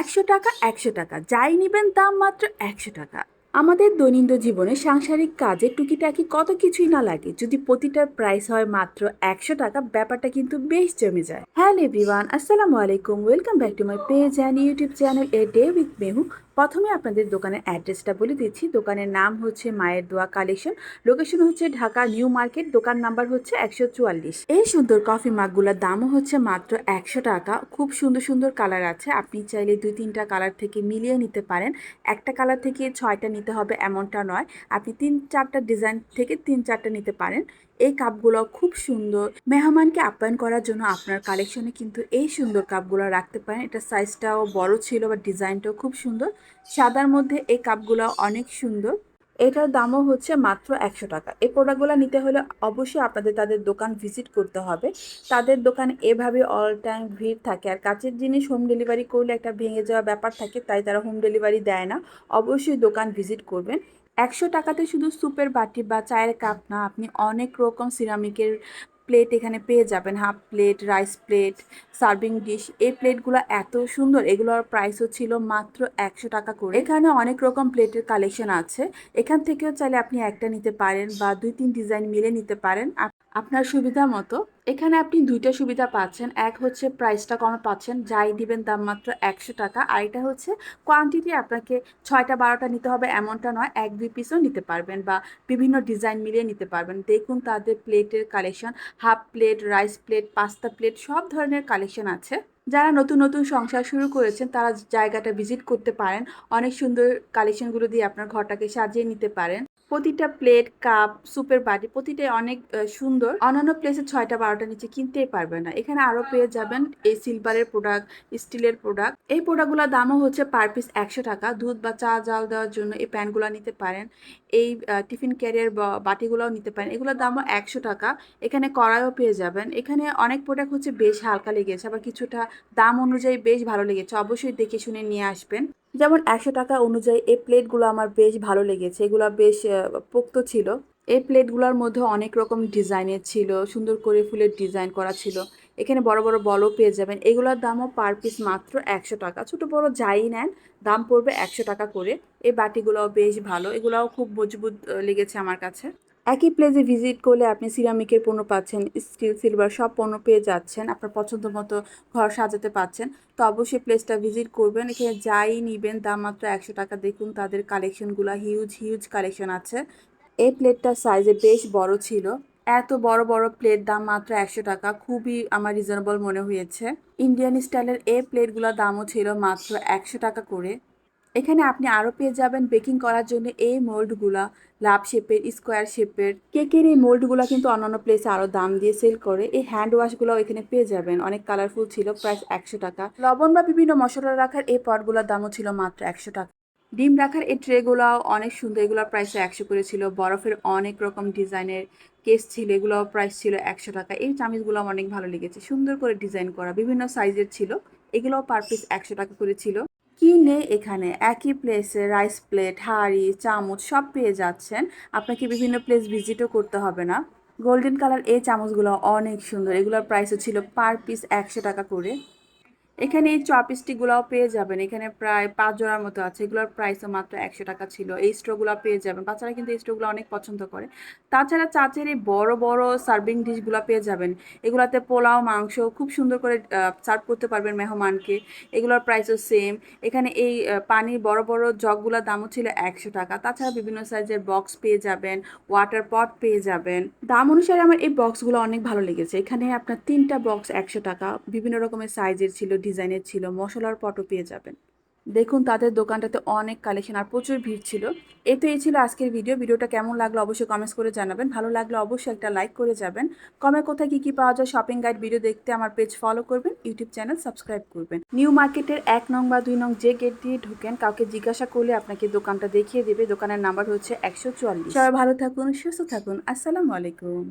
একশো টাকা একশো টাকা। যাই নেবেন দাম মাত্র একশো টাকা। আমাদের দৈনন্দিন জীবনে সাংসারিক কাজে টুকিটাকি কত কিছুই না লাগে। যদি প্রতিটার প্রাইস হয় মাত্র একশো টাকা, ব্যাপারটা কিন্তু বেশ জমে যায়। হ্যালো এভরিওয়ান আসসালামু আলাইকুম। Welcome back to my page and YouTube channel a day with Mehu প্রথমে আপনাদের দোকানের অ্যাড্রেসটা বলে দিচ্ছি। দোকানের নাম হচ্ছে মায়ের দোয়া কালেকশন। লোকেশন হচ্ছে ঢাকা নিউ মার্কেট। দোকান নাম্বার হচ্ছে একশো চুয়াল্লিশ। এই সুন্দর কফি মাগগুলোর দামও হচ্ছে মাত্র একশো টাকা। খুব সুন্দর সুন্দর কালার আছে। আপনি চাইলে দুই, তিনটা কালার থেকে মিলিয়ে নিতে পারেন। একটা কালার থেকে ছয়টা নিতে হবে এমনটা নয়। আপনি তিন, চারটা ডিজাইন থেকে তিন, চারটা নিতে পারেন। এই কাপগুলো খুব সুন্দর। মেহমানকে আপ্যায়ন করার জন্য আপনার কালেকশনে কিন্তু এই সুন্দর কাপগুলো রাখতে পারেন। এটা সাইজটাও বড় ছিল বা ডিজাইনটাও খুব সুন্দর। সাদার মধ্যে এই কাপগুলো অনেক সুন্দর। এটার দামও হচ্ছে মাত্র একশো টাকা। এই প্রোডাক্টগুলো নিতে হলে অবশ্যই আপনাদের তাদের দোকান ভিজিট করতে হবে। তাদের দোকানে এভাবে অল টাইম ভিড় থাকে। আর কাছের জিনিস হোম ডেলিভারি করলে একটা ভেঙে যাওয়া ব্যাপার থাকে, তাই তারা হোম ডেলিভারি দেয় না। অবশ্যই দোকান ভিজিট করবেন। একশো টাকাতে শুধু স্যুপের বাটি বা চায়ের কাপ না, আপনি অনেক রকম সিরামিকের প্লেট এখানে পেয়ে যাবেন। Half plate rice plate serving dish এই প্লেটগুলো এত সুন্দর। এগুলোর প্রাইসও ছিল মাত্র একশো টাকা করে। এখানে অনেক রকম প্লেটের কালেকশন আছে। এখান থেকেও চাইলে আপনি একটা নিতে পারেন বা দুই তিন ডিজাইন মিলে নিতে পারেন। আপনার সুবিধা মতো এখানে আপনি দুইটা সুবিধা পাচ্ছেন। এক হচ্ছে প্রাইসটা কম পাচ্ছেন, যাই দিবেন দাম মাত্র একশো টাকা। আর এটা হচ্ছে কোয়ান্টিটি আপনাকে ছয়টা বারোটা নিতে হবে এমনটা নয়, এক দুই পিসও নিতে পারবেন বা বিভিন্ন ডিজাইন মিলিয়ে নিতে পারবেন। দেখুন তাদের প্লেটের collection half plate rice plate pasta plate সব ধরনের কালেকশন আছে। যারা নতুন নতুন সংসার শুরু করেছেন, তারা জায়গাটা ভিজিট করতে পারেন। অনেক সুন্দর কালেকশনগুলো দিয়ে আপনার ঘরটাকে সাজিয়ে নিতে পারেন। প্রতিটা প্লেট, কাপ সুপের বাটি প্রতিটাই অনেক সুন্দর। অন্যান্য প্লেসে ছয়টা, বারোটা নিচে কিনতেই পারবেন না। এখানে আরও পেয়ে যাবেন এই সিলভারের প্রোডাক্ট স্টিলের প্রোডাক্ট এই প্রোডাক্টগুলোর দামও হচ্ছে পার পিস একশো টাকা। দুধ বা চা, জাল দেওয়ার জন্য এই প্যানগুলো নিতে পারেন। এই টিফিন ক্যারিয়ার বাটিগুলোও নিতে পারেন। এগুলোর দামও একশো টাকা। এখানে কড়াইও পেয়ে যাবেন। এখানে অনেক প্রোডাক্ট হচ্ছে বেশ হালকা লেগেছে, আবার কিছুটা দাম অনুযায়ী বেশ ভালো লেগেছে। অবশ্যই দেখে শুনে নিয়ে আসবেন। যেমন একশো টাকা অনুযায়ী এই প্লেটগুলো আমার বেশ ভালো লেগেছে। এগুলো বেশ পোক্ত ছিল। এই প্লেটগুলোর মধ্যে অনেক রকম ডিজাইনের ছিল, সুন্দর করে ফুলের ডিজাইন করা ছিল। এখানে বড় বড় বলও পেয়ে যাবেন। এগুলোর দামও পার পিস মাত্র একশো টাকা। ছোট বড় যাই নেন, দাম পড়বে একশো টাকা করে। এই বাটিগুলোও বেশ ভালো। এগুলোও খুব মজবুত লেগেছে আমার কাছে। একই প্লেসে ভিজিট করলে আপনি সিরামিকের পণ্য পাচ্ছেন স্টিল সিলভার সব পণ্য পেয়ে যাচ্ছেন, আপনার পছন্দ মতো ঘর সাজাতে পাচ্ছেন। তো অবশ্যই প্লেসটা ভিজিট করবেন। এখানে যাই নিবেন, দাম মাত্র একশো টাকা। দেখুন, তাদের কালেকশনগুলো হিউজ হিউজ কালেকশন আছে। এই প্লেটটার সাইজে বেশ বড় ছিল। এত বড় বড় প্লেট দাম মাত্র একশো টাকা। খুবই আমার রিজনেবল মনে হয়েছে। ইন্ডিয়ান স্টাইলের এই প্লেটগুলোর দামও ছিল মাত্র একশো টাকা করে। এখানে আপনি আরও পেয়ে যাবেন বেকিং করার জন্য এই মোল্ডগুলা লাভ শেপের স্কোয়ার শেপের কেকের এই মোল্ডগুলো কিন্তু অন্যান্য প্লেসে আরও দাম দিয়ে সেল করে। এই হ্যান্ড ওয়াশগুলো এখানে পেয়ে যাবেন। অনেক কালারফুল ছিল প্রাইস একশো টাকা। লবণ বা বিভিন্ন মশলা রাখার এই পটগুলোর দামও ছিল মাত্র একশো টাকা। ডিম রাখার এই ট্রেগুলোও অনেক সুন্দর। এগুলোর প্রাইস একশো করে ছিল বরফের অনেক রকম ডিজাইনের কেস ছিল। এগুলো প্রাইস ছিল একশো টাকা। এই চামিচগুলো আমার অনেক ভালো লেগেছে। সুন্দর করে ডিজাইন করা। বিভিন্ন সাইজের ছিল। এগুলোও পার পিস একশো টাকা করে ছিল। কি নেই এখানে? একই প্লেসে রাইস প্লেট হাঁড়ি, চামচ সব পেয়ে যাচ্ছেন। আপনাকে বিভিন্ন প্লেস ভিজিটও করতে হবে না। গোল্ডেন কালার এই চামচগুলো অনেক সুন্দর। এগুলোর প্রাইসও ছিল পার পিস একশো টাকা করে। এখানে এই চপস্টিকগুলোও পেয়ে যাবেন। এখানে প্রায় পাঁচ জোড়ার মতো আছে। এগুলোর প্রাইসও মাত্র একশো টাকা ছিল। এই স্ট্রোগুলো পেয়ে যাবেন। বাচ্চারা কিন্তু এই স্ট্রোগুলো অনেক পছন্দ করে। তাছাড়া চাচের এই বড় বড় সার্ভিং ডিশগুলো পেয়ে যাবেন। এগুলাতে পোলাও, মাংস খুব সুন্দর করে সার্ভ করতে পারবেন মেহমানকে। এগুলোর প্রাইসও সেম এখানে এই পানির বড় বড় জগগুলোর দামও ছিল একশো টাকা। তাছাড়া বিভিন্ন সাইজের বক্স পেয়ে যাবেন। ওয়াটার পট পেয়ে যাবেন। দাম অনুসারে আমার এই বক্সগুলো অনেক ভালো লেগেছে। এখানে আপনার তিনটা বক্স একশো টাকা। বিভিন্ন রকমের সাইজের ছিল ডিজাইনের ছিল, মশলার পটও পেয়ে যাবেন। দেখুন, তাদের দোকানটাতে অনেক কালেকশন আর প্রচুর ভিড় ছিল। এই তো এই ছিল আজকের ভিডিও। ভিডিওটা কেমন লাগল অবশ্যই কমেন্টস করে জানাবেন। ভালো লাগলে অবশ্যই একটা লাইক করে যাবেন। কমে কোথায় কী কী পাওয়া যায় শপিং গাইড ভিডিও দেখতে আমার পেজ ফলো করবেন ইউটিউব চ্যানেল সাবস্ক্রাইব করবেন। নিউ মার্কেটের এক নং বা দুই নং যে গেট দিয়ে ঢোকেন, কাউকে জিজ্ঞাসা করলে আপনাকে দোকানটা দেখিয়ে দেবে। দোকানের নাম্বার হচ্ছে একশো চুয়াল্লিশ। সবাই ভালো থাকুন, সুস্থ থাকুন। আসসালামু আলাইকুম।